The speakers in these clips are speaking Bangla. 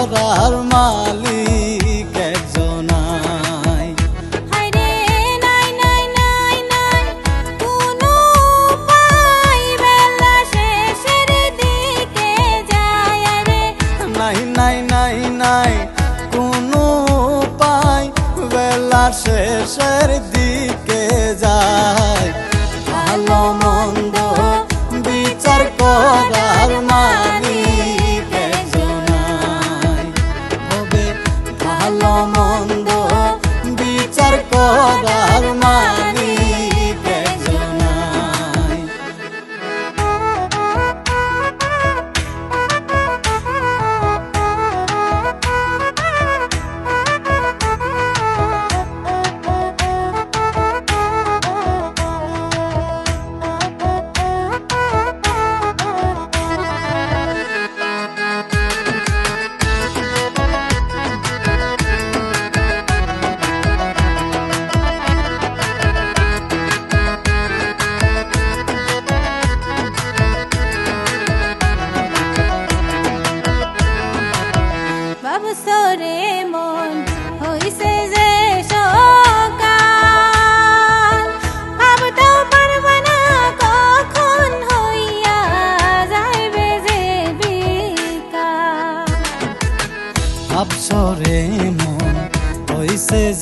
ধরার মালিক একজনাই। নাই নাই নাই নাই কোনো পাই বেলা শেষের দিকে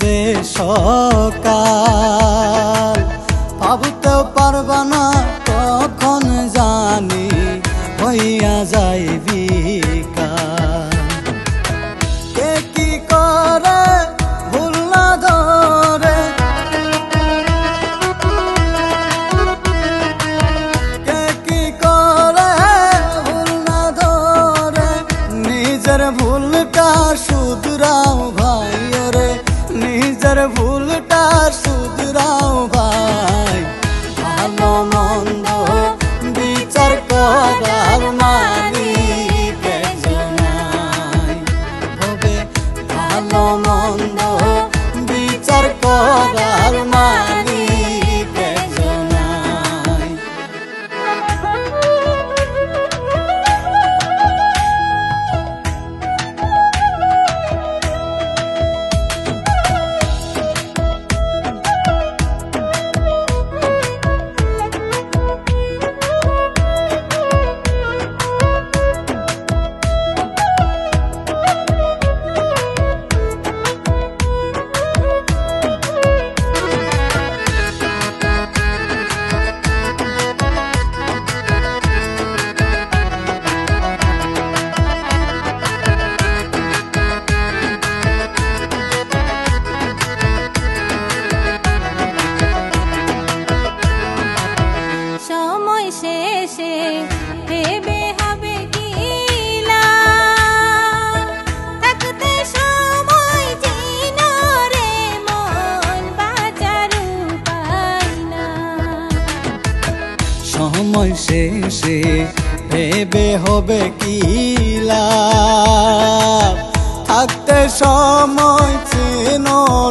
যে সকাল ভাবতেও পারবানা जर भूलटा टार সময় শেষে ভেবে হবে কি থাকতে সময় চেন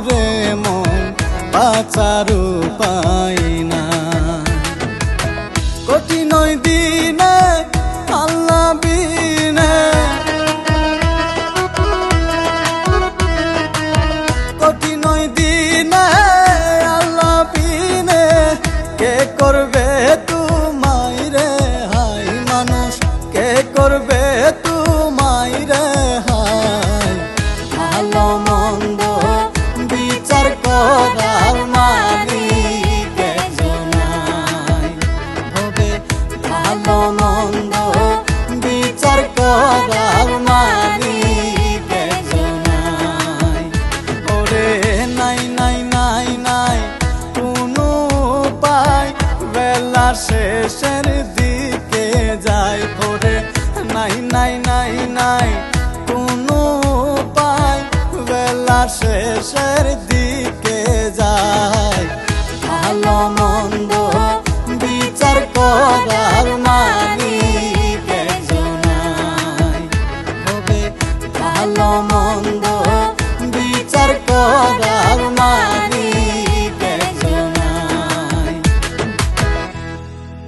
রে মন বাঁচার উপায় motivation. শেষের দিকে যায়। ভালো মন্দ বিচার করার মালিক হবে ভালো মন্দ বিচার করার